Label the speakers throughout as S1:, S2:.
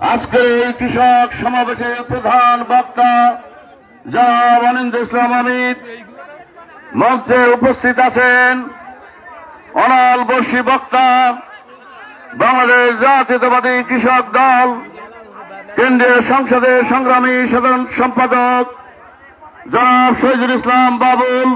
S1: আজকের এই কৃষক সমাবেশের প্রধান বক্তা জনাব অনিন্দ ইসলাম আমিদ মঞ্চে উপস্থিত আছেন অনাল বর্ষী বক্তা, বাংলাদেশ জাতীয়তাবাদী কৃষক দল, কেন্দ্রীয় সংসদের সংগ্রামী সাধারণ সম্পাদক জনাব শহীদুল ইসলাম বাবুল।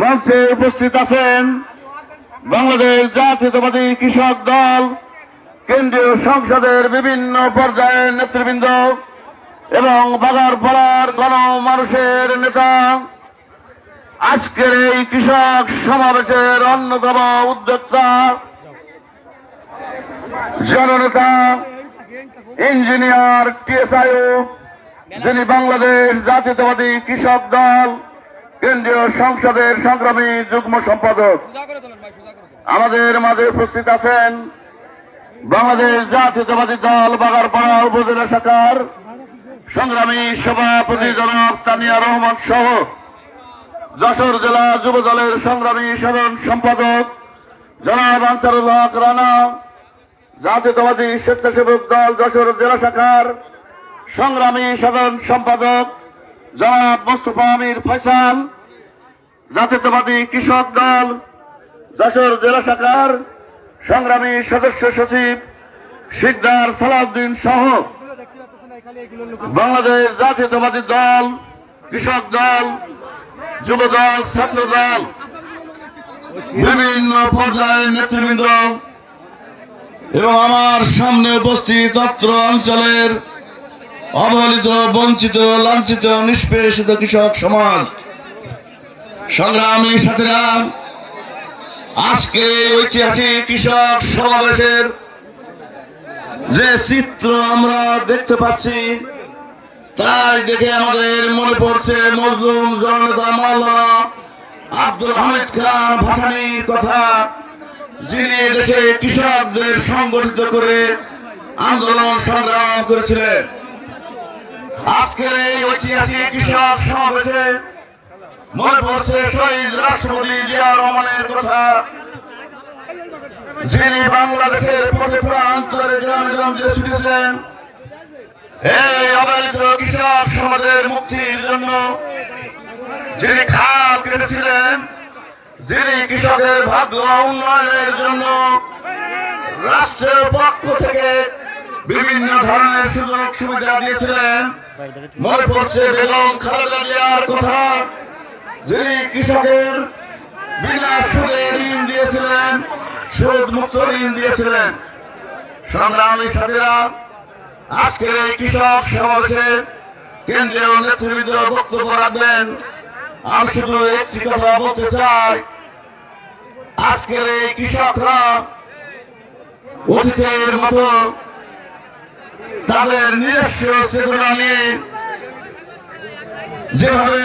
S1: মঞ্চে উপস্থিত আছেন বাংলাদেশ জাতীয়তাবাদী কৃষক দল কেন্দ্রীয় সংসদের বিভিন্ন পর্যায়ের নেতৃবৃন্দ এবং বাগারপাড়ার গণ মানুষের নেতা। আজকের এই কৃষক সমাবেশের অন্যতম উদ্যোক্তা জননেতা, ইঞ্জিনিয়ার টিএসআইও, যিনি বাংলাদেশ জাতীয়তাবাদী কৃষক দল, কেন্দ্রীয় সংসদের সংগ্রামী যুগ্ম সম্পাদক। আমাদের মাঝে উপস্থিত আছেন বাংলাদেশ জাতীয়তাবাদী দল বাগারপাড়া উপজেলা শাখার সংগ্রামী সভাপতি জনাব তানিয়া রহমান সহ যশোর জেলা যুব দলের সংগ্রামী সাধারণ সম্পাদক জনাব আনসারুল হক রানা, জাতীয়তাবাদী স্বেচ্ছাসেবক দল যশোর জেলা শাখার সংগ্রামী সাধারণ সম্পাদক জনাব মোস্তফা আমির ফয়সাল, জাতীয়তাবাদী কৃষক দল যশোর জেলা শাখার সংগ্রামী সদস্য সচিব শিকদার সালাউদ্দিন সহ বাংলাদেশ জাতীয়তাবাদী দল, কৃষক দল, যুব দল, ছাত্র দল, বিভিন্ন পর্যায়ের নেতৃবৃন্দ এবং আমার সামনে উপস্থিত অত্র অঞ্চলের অবহেলিত, বঞ্চিত, লাঞ্ছিত, নিষ্পেষিত কৃষক সমাজ। সংগ্রামী সাথীরা আজকে ঐতিহাসিক কৃষক সমাবেশের যে চিত্র আমরা দেখতে পাচ্ছি, তাই দেখে আমাদের মনে পড়ছে মজলুম জননেতা মাওলানা আব্দুল হামিদ খান ভাসানির কথা, যিনি দেশে কৃষকদের সংগঠিত করে আন্দোলন সংগ্রাম করেছিলেন। আজকের এই ঐতিহাসিক কৃষক সমাবেশে মনে পড়ছে শহীদ রাষ্ট্রপতি জিয়া রহমানের কথা। যিনি বাংলাদেশের মুক্তির জন্য যিনি খাল কেটেছিলেন, যিনি কৃষকের ভাগ্য উন্নয়নের জন্য রাষ্ট্রের পক্ষ থেকে বিভিন্ন ধরনের সুযোগ সুবিধা দিয়েছিলেন। মনে পড়ছে বেগম খালেদা জিয়ার কথা। যিনি কৃষকের বিনা সুদে ঋণ দিয়েছিলেন, সুদ মুক্ত ঋণ দিয়েছিলেন। সংগ্রামী সাথীরা, আজকের এই কৃষক সমাবেশে কেন্দ্রীয় নেতৃবৃন্দ বক্তব্য রাখবেন। আমি শুধু একটি কথা বলতে চাই। আজকের এই কৃষকরা অতীতের মতো তাদের নিজস্ব চেতনা নিয়ে যেভাবে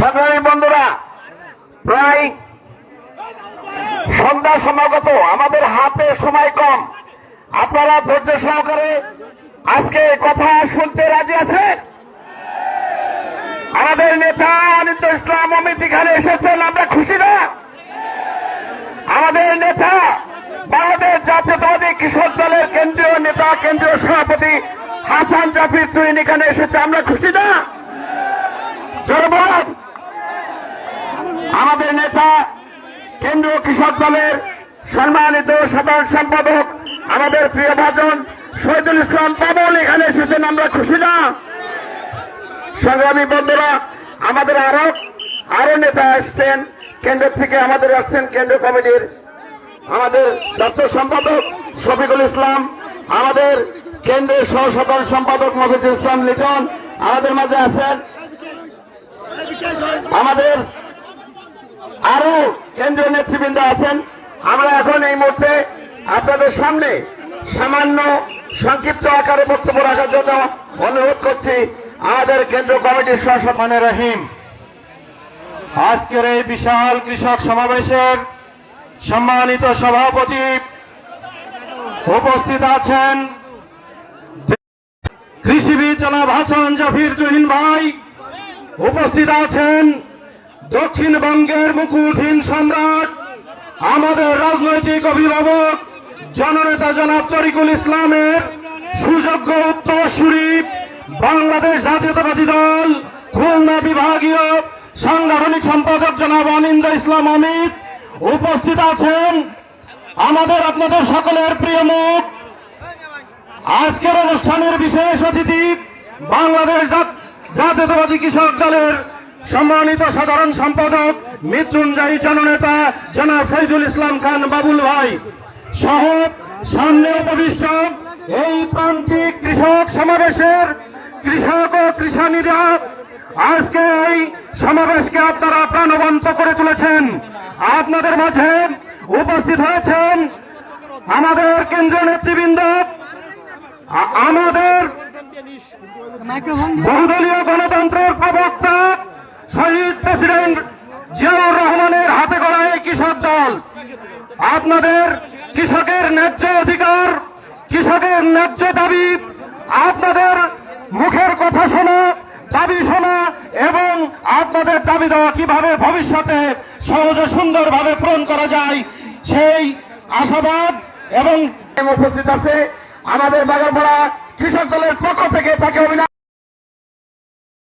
S1: সংগ্রামী বন্ধুরা, প্রায় সন্ধ্যা সমাগত, আমাদের হাতে সময় কম। আপনারা ধৈর্য সহকারে আজকে কথা শুনতে রাজি আছেন? আমাদের নেতা অনিত ইসলাম অমিত এখানে এসেছেন, আমরা খুশি না? আমাদের নেতা বাংলাদেশ জাতীয়তাবাদী কৃষক দলের কেন্দ্রীয় নেতা, কেন্দ্রীয় সভাপতি হাসান জাফির তুইন এখানে এসেছে, আমরা খুশি না? আমাদের নেতা, কেন্দ্রীয় কৃষক দলের সম্মানিত সাধারণ সম্পাদক, আমাদের প্রিয় ভাজন শহীদুল ইসলাম বাবুল এখানে এসেছেন, আমরা খুশি না? সংগ্রামী বন্ধুরা, আমাদের আরও আরও নেতা আসছেন কেন্দ্র থেকে আমাদের আসছেন কেন্দ্রীয় কমিটির আমাদের দপ্তর সম্পাদক শফিকুল ইসলাম, আমাদের কেন্দ্রের সহ সাধারণ সম্পাদক মফিজুল ইসলাম লিটন, আমাদের মাঝে আছেন আমাদের আরও কেন্দ্রীয় নেতৃবৃন্দ আছেন। আমরা এখন এই মুহূর্তে আপনাদের সামনে সামান্য সংক্ষিপ্ত আকারে বক্তব্য রাখার জন্য অনুরোধ করছি আমাদের কেন্দ্র কমিটির সহসম্মানের রহিম,
S2: আজকের এই বিশাল কৃষক সমাবেশের সম্মানিত সভাপতি উপস্থিত আছেন কৃষিবিদ জনাব হাসান জাফির জহিন ভাই। উপস্থিত আছেন দক্ষিণবঙ্গের মুকুটহীন সম্রাট, আমাদের রাজনৈতিক অভিভাবক, জননেতা জনাব তরিকুল ইসলামের সুযোগ্য উত্তরসূরি বাংলাদেশ জাতীয়তাবাদী দল, খুলনা বিভাগীয় সাংগঠনিক সম্পাদক জনাব অনিন্দ ইসলাম অমিত। উপস্থিত আছেন আমাদের আপনাদের সকলের প্রিয় মুখ আজকের অনুষ্ঠানের বিশেষ অতিথি বাংলাদেশ জাত- জাতীয়তাবাদী কৃষক দলের সম্মানিত সাধারণ সম্পাদক মৃত্যুঞ্জয়ী জননেতা জনাব ফৈজুল ইসলাম খান বাবুল ভাই সহ সামনে উপবিষ্ট এই প্রান্তিক কৃষক সমাবেশের কৃষক ও কৃষানীরা আজকে এই সমাবেশকে আপনারা প্রাণবন্ত করে তুলেছেন। আপনাদের মাঝে উপস্থিত হয়েছেন আমাদের কেন্দ্রীয় নেতৃবৃন্দ আমাদের বহুদলীয় গণতন্ত্রের প্রবক্তা শহীদ প্রেসিডেন্ট জিয়াউর রহমানের হাতে গড়া এই কৃষক দল। আপনাদের কৃষকের ন্যায্য অধিকার, কৃষকের ন্যায্য দাবি, আপনাদের মুখের কথা শোনা, দাবি শোনা এবং আপনাদের দাবি দেওয়া কীভাবে ভবিষ্যতে সহজে সুন্দরভাবে পূরণ করা যায়, সেই আশাবাদ এবং
S1: উপস্থিত আছে। আমাদের বাগারপাড়া কৃষক দলের পক্ষ থেকে তাকে অভিনন্দন